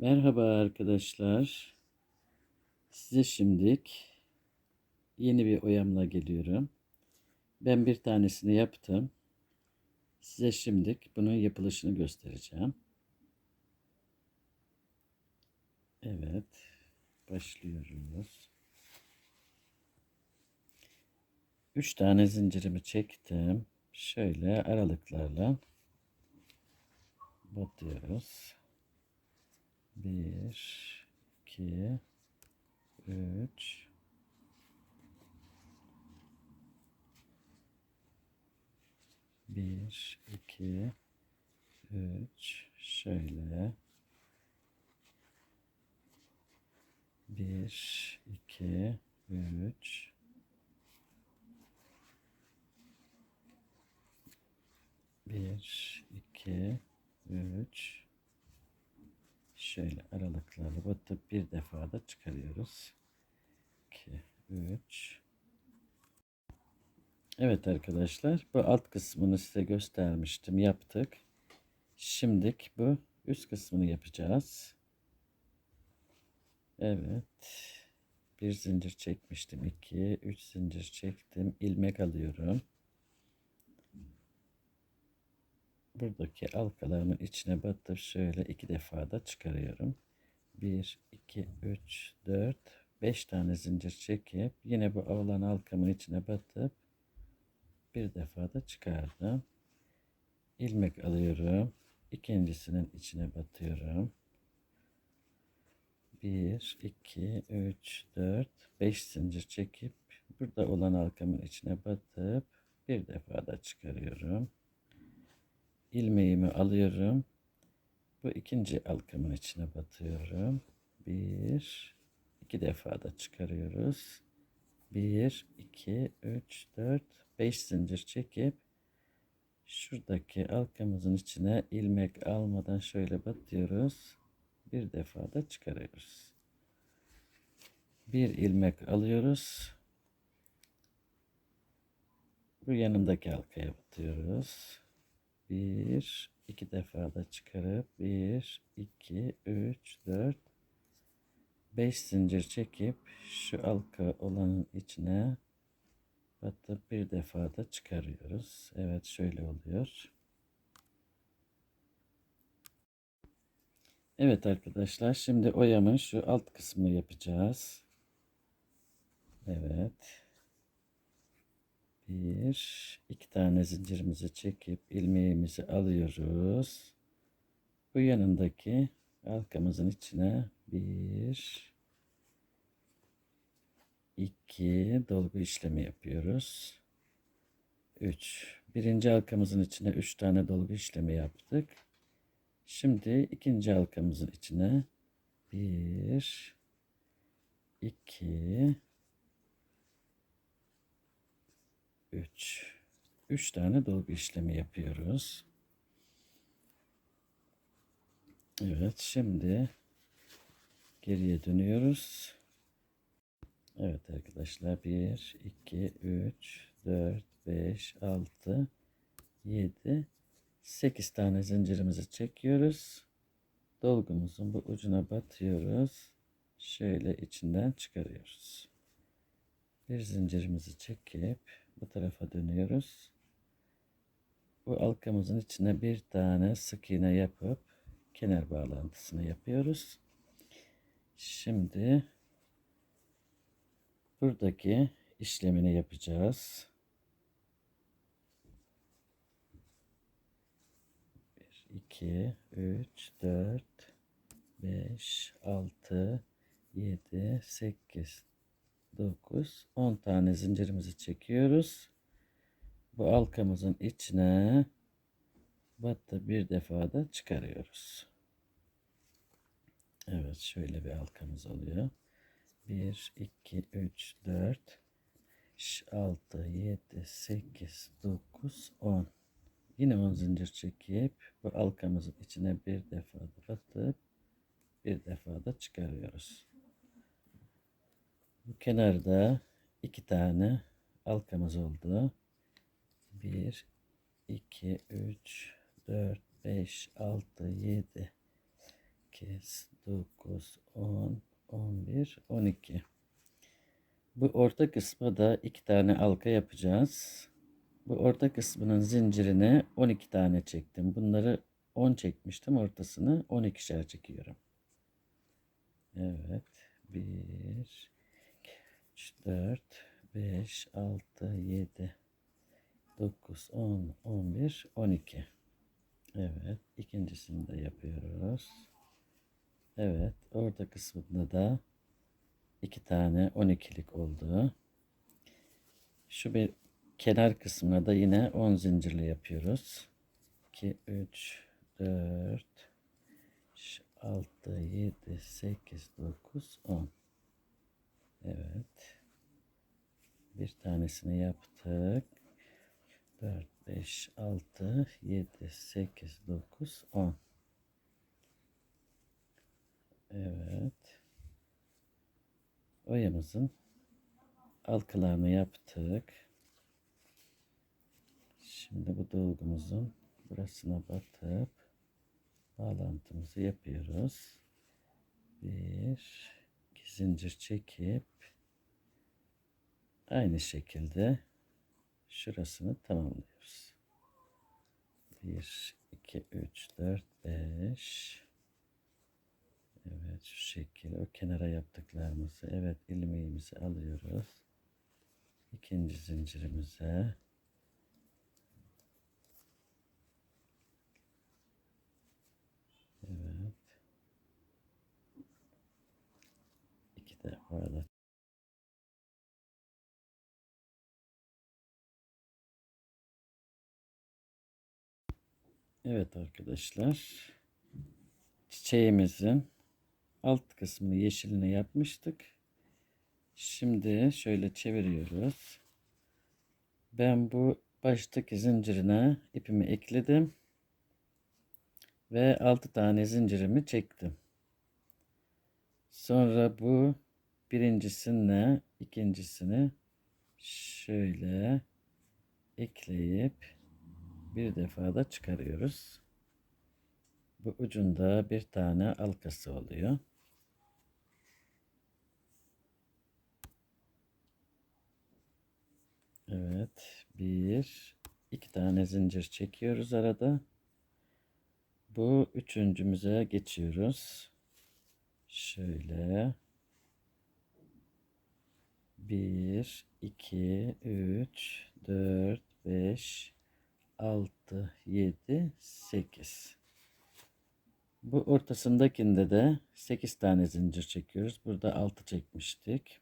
Merhaba arkadaşlar. Size şimdilik yeni bir oyamla geliyorum. Ben bir tanesini yaptım. Size şimdilik bunun yapılışını göstereceğim. Evet. Başlıyoruz. Üç tane zincirimi çektim. Şöyle aralıklarla batıyoruz. Bir, iki, üç, bir, iki, üç, şöyle. Bir, iki, üç. Bir, iki, üç. Şöyle aralıklarla batıp bir defa da çıkarıyoruz. 2, 3. Evet arkadaşlar bu alt kısmını size göstermiştim yaptık. Şimdilik bu üst kısmını yapacağız. Evet. Bir zincir çekmiştim. 2, 3 zincir çektim. ilmek alıyorum. Buradaki halkalarımın içine batıp şöyle iki defa da çıkarıyorum. 1, 2, 3, 4, 5 tane zincir çekip yine bu olan halkamın içine batıp bir defa da çıkardım. ilmek alıyorum. ikincisinin içine batıyorum. 1, 2, 3, 4, 5 zincir çekip burada olan halkamın içine batıp bir defa da çıkarıyorum ilmeğimi alıyorum. Bu ikinci halkamın içine batıyorum. Bir, iki defa da çıkarıyoruz. Bir, iki, üç, dört, beş zincir çekip şuradaki halkamızın içine ilmek almadan şöyle batıyoruz. Bir defa da çıkarıyoruz. Bir ilmek alıyoruz. Bu yanındaki halkaya batıyoruz. Bir, iki defa da çıkarıp bir, iki, üç, dört, beş zincir çekip şu halka olanın içine batıp bir defa da çıkarıyoruz. Evet şöyle oluyor. Evet arkadaşlar şimdi oyamın şu alt kısmını yapacağız. Evet bir iki tane zincirimizi çekip ilmeğimizi alıyoruz. Bu yanındaki halkamızın içine bir iki dolgu işlemi yapıyoruz. Üç. Birinci halkamızın içine üç tane dolgu işlemi yaptık. Şimdi ikinci halkamızın içine bir iki 3 3 tane dolgu işlemi yapıyoruz. Evet şimdi geriye dönüyoruz. Evet arkadaşlar 1 2 3 4 5 6 7 8 tane zincirimizi çekiyoruz. Dolgumuzun bu ucuna batıyoruz. Şöyle içinden çıkarıyoruz. Bir zincirimizi çekip bu tarafa dönüyoruz. Bu halkamızın içine bir tane sık iğne yapıp kenar bağlantısını yapıyoruz. Şimdi buradaki işlemini yapacağız. 1, 2, 3, 4, 5, 6, 7, 8, 9 10 tane zincirimizi çekiyoruz. Bu halkamızın içine battı bir defa da çıkarıyoruz. Evet şöyle bir halkamız oluyor. 1 2 3 4 6 7 8 9 10 Yine 10 zincir çekip bu halkamızın içine bir defa da batıp bir defa da çıkarıyoruz. Kenarda iki tane halkamız oldu. 1 2 3 4 5 6 7 8, 9, 10, 11, 12. Bu orta kısma da iki tane halka yapacağız. Bu orta kısmının zincirine 12 tane çektim. Bunları 10 çekmiştim. Ortasını 12'şer çekiyorum. Evet. 1, 2, 3, 4, 5, 6, 7, 9, 10, 11, 12. Evet. ikincisini de yapıyoruz. Evet. Orta kısmında da iki tane 12'lik oldu. Şu bir kenar kısmına da yine 10 zincirli yapıyoruz. 2, 3, 4, 6, 7, 8, 9, 10. Evet. Bir tanesini yaptık. 4, 5, 6, 7, 8, 9, 10. Evet. Oyamızın halkalarını yaptık. Şimdi bu dolgumuzun burasına batıp bağlantımızı yapıyoruz. Bir, zincir çekip aynı şekilde şurasını tamamlıyoruz. 1, 2, 3, 4, 5. Evet şu şekil o kenara yaptıklarımızı evet ilmeğimizi alıyoruz. İkinci zincirimize Evet. Da Evet arkadaşlar. Çiçeğimizin alt kısmını yeşilini yapmıştık. Şimdi şöyle çeviriyoruz. Ben bu baştaki zincirine ipimi ekledim. Ve 6 tane zincirimi çektim. Sonra bu birincisine ikincisini şöyle ekleyip bir defa da çıkarıyoruz. Bu ucunda bir tane halkası oluyor. Evet. Bir, iki tane zincir çekiyoruz arada. Bu üçüncümüze geçiyoruz. Şöyle. Bir, iki, üç, dört, beş, altı, yedi, sekiz. Bu ortasındakinde de 8 tane zincir çekiyoruz. Burada 6 çekmiştik.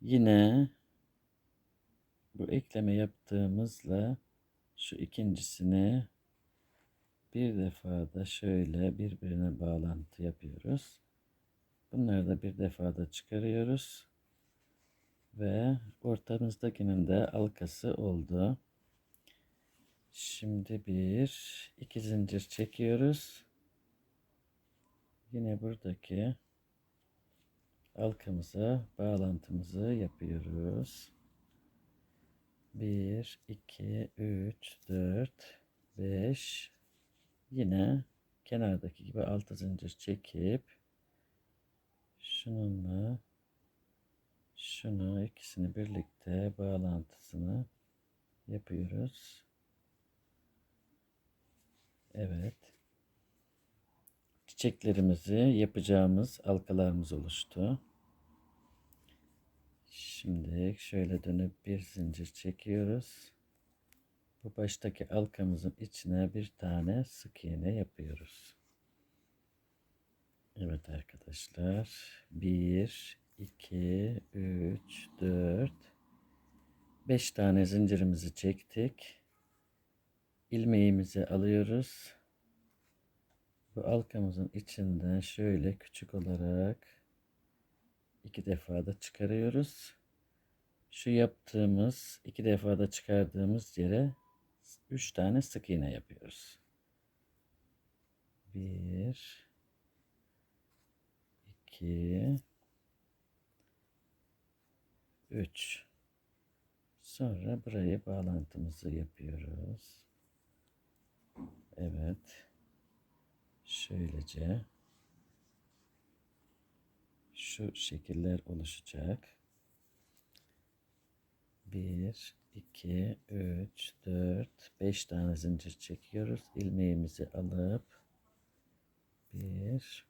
Yine bu ekleme yaptığımızla şu ikincisine bir defa da şöyle birbirine bağlantı yapıyoruz. Bunları da bir defa da çıkarıyoruz. Ve ortamızdakinin de halkası oldu. Şimdi bir iki zincir çekiyoruz. Yine buradaki halkamıza bağlantımızı yapıyoruz. 1, 2, 3, 4, 5. Yine kenardaki gibi altı zincir çekip şununla şunu ikisini birlikte bağlantısını yapıyoruz. Evet çiçeklerimizi yapacağımız halkalarımız oluştu. Şimdi şöyle dönüp bir zincir çekiyoruz. Bu baştaki halkamızın içine bir tane sık iğne yapıyoruz. Evet arkadaşlar. 1, 2, 3, 4, 5 tane zincirimizi çektik. İlmeğimizi alıyoruz. Bu halkamızın içinden şöyle küçük olarak iki defa da çıkarıyoruz. Şu yaptığımız iki defa da çıkardığımız yere üç tane sık iğne yapıyoruz. Bir, iki, üç. Sonra buraya bağlantımızı yapıyoruz. Evet. Şöylece şu şekiller oluşacak. 1, 2, 3, 4, 5 tane zincir çekiyoruz. İlmeğimizi alıp bir,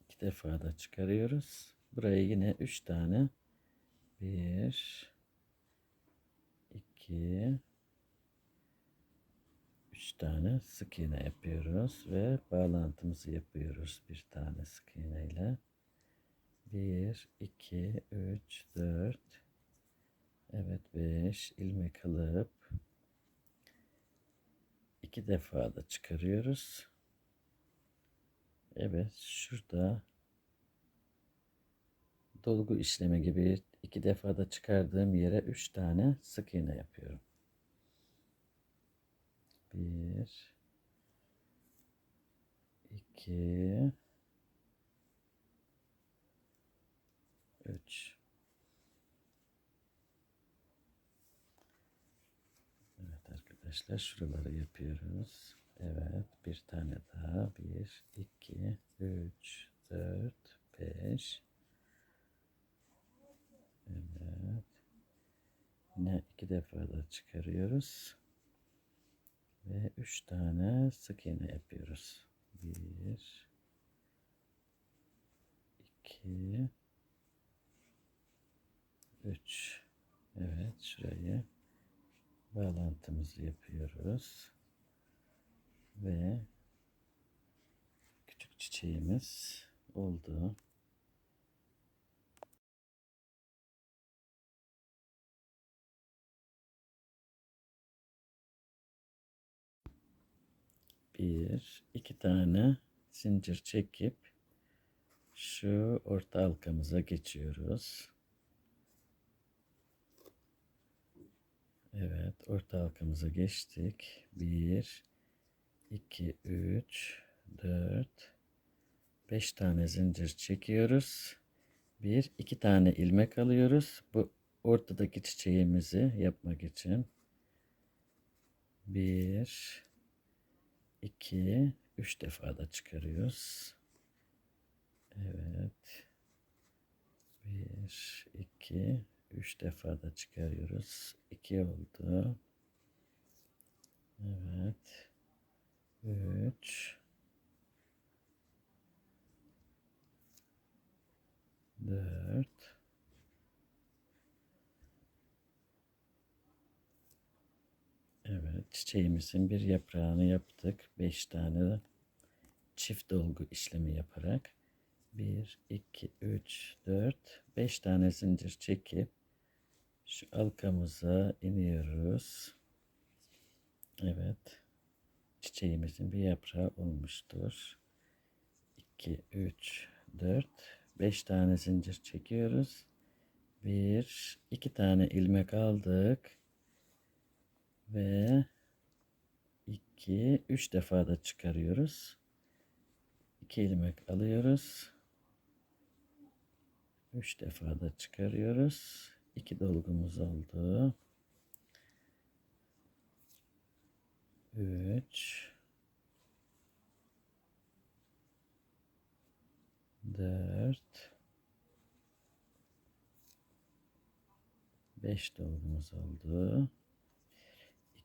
iki defa da çıkarıyoruz. Buraya yine 3 tane 1, 2, 3 tane sık iğne yapıyoruz ve bağlantımızı yapıyoruz bir tane sık iğne ile. 1, 2, 3, 4, Evet 5 ilmek alıp iki defa da çıkarıyoruz. Evet şurada dolgu işlemi gibi iki defa da çıkardığım yere üç tane sık iğne yapıyorum. Bir, iki, üç. Evet arkadaşlar şuraları yapıyoruz. Evet bir tane daha. Bir, iki, üç, dört, beş. Evet. Yine iki defa da çıkarıyoruz. Ve üç tane sık iğne yapıyoruz. Bir, iki, üç. Evet şurayı bağlantımızı yapıyoruz. Ve küçük çiçeğimiz oldu. Bir, iki tane zincir çekip şu orta halkamıza geçiyoruz. Evet, orta halkamıza geçtik. 1 2 3 4 5 tane zincir çekiyoruz. 1 2 tane ilmek alıyoruz. Bu ortadaki çiçeğimizi yapmak için 1 2 3 defa da çıkarıyoruz. Evet. 1 2 3 defa da çıkarıyoruz. 2 oldu. Evet. 3 4 Evet, çiçeğimizin bir yaprağını yaptık. 5 tane çift dolgu işlemi yaparak 1 2 3 4 5 tane zincir çekip şu halkamıza iniyoruz. Evet. Çiçeğimizin bir yaprağı olmuştur. 2, 3, 4, 5 tane zincir çekiyoruz. 1, 2 tane ilmek aldık. Ve 2, 3 defa da çıkarıyoruz. 2 ilmek alıyoruz. 3 defa da çıkarıyoruz. 2 dolgumuz oldu. 3 4 5 dolgumuz oldu.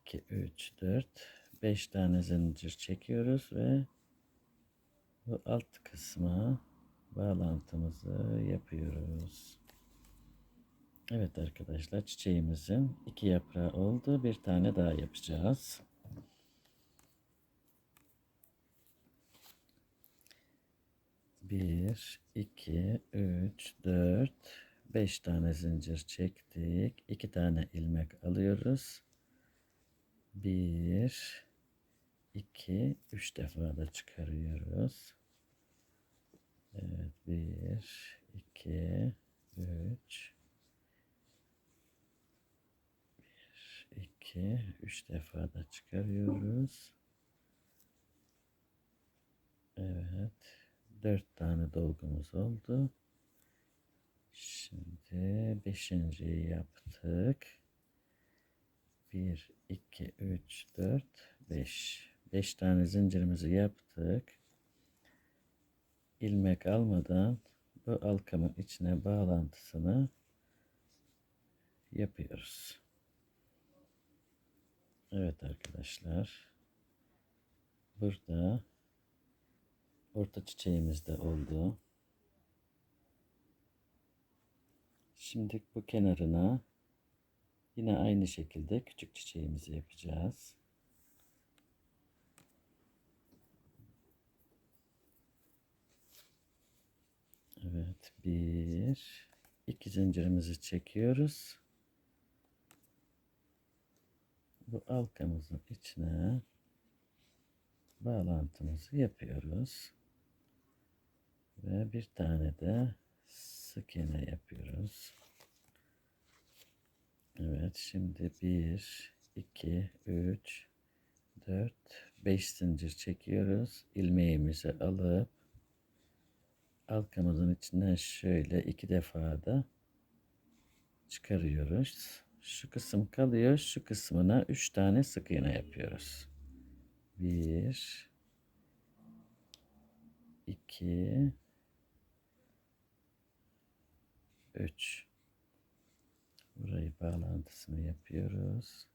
2 3 4 5 tane zincir çekiyoruz ve bu alt kısma bağlantımızı yapıyoruz. Evet arkadaşlar çiçeğimizin iki yaprağı oldu. Bir tane daha yapacağız. Bir, iki, üç, dört, beş tane zincir çektik. İki tane ilmek alıyoruz. Bir, iki, üç defa da çıkarıyoruz. Evet, bir, iki, üç, 2 3 defa da çıkarıyoruz. Evet. 4 tane dolgumuz oldu. Şimdi 5. yaptık. 1 2 3 4 5 5 tane zincirimizi yaptık. ilmek almadan bu halkamın içine bağlantısını yapıyoruz. Evet arkadaşlar. Burada orta çiçeğimiz de oldu. Şimdi bu kenarına yine aynı şekilde küçük çiçeğimizi yapacağız. Evet, bir, iki zincirimizi çekiyoruz. Bu halkamızın içine bağlantımızı yapıyoruz. Ve bir tane de sık iğne yapıyoruz. Evet, şimdi bir, iki, üç, dört, beş zincir çekiyoruz. İlmeğimizi alıp halkamızın içinden şöyle iki defa da çıkarıyoruz. Şu kısım kalıyor. Şu kısmına üç tane sık iğne yapıyoruz. Bir, iki, üç. Burayı bağlantısını yapıyoruz.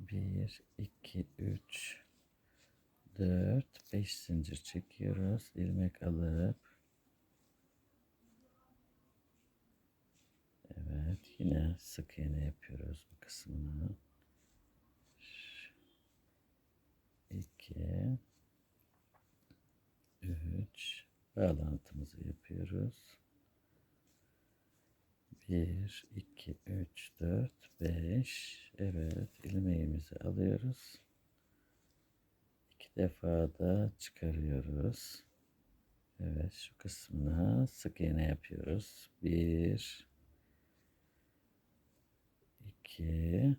Bir, iki, üç, dört, beş zincir çekiyoruz. ilmek alıp Evet, yine sık iğne yapıyoruz bu kısmını. 2 3 bağlantımızı yapıyoruz. 1 2 3 4 5 Evet, ilmeğimizi alıyoruz. İki defa da çıkarıyoruz. Evet, şu kısmına sık iğne yapıyoruz. 1 2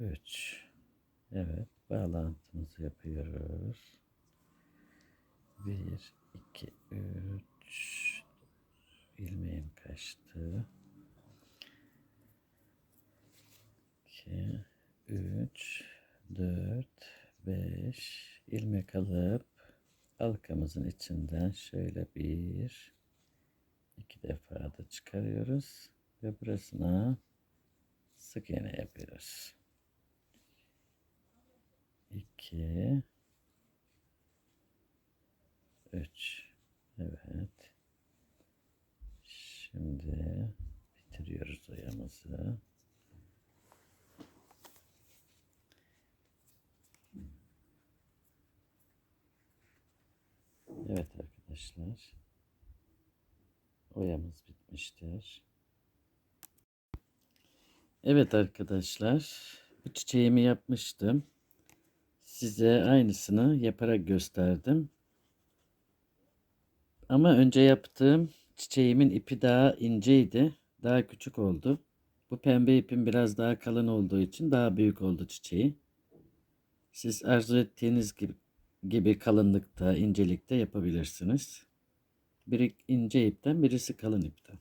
3 Evet bağlantımızı yapıyoruz. 1 2 3 ilmeğim kaçtı. 2 3 4 5 ilmek alıp halkamızın içinden şöyle bir iki defa da çıkarıyoruz ve burasına sık iğne yapıyoruz. 2 3 Evet. Şimdi bitiriyoruz oyamızı. Evet arkadaşlar. Oyamız bitmiştir. Evet arkadaşlar. Bu çiçeğimi yapmıştım. Size aynısını yaparak gösterdim. Ama önce yaptığım çiçeğimin ipi daha inceydi. Daha küçük oldu. Bu pembe ipim biraz daha kalın olduğu için daha büyük oldu çiçeği. Siz arzu ettiğiniz gibi, gibi kalınlıkta, incelikte yapabilirsiniz. Biri ince ipten, birisi kalın ipten.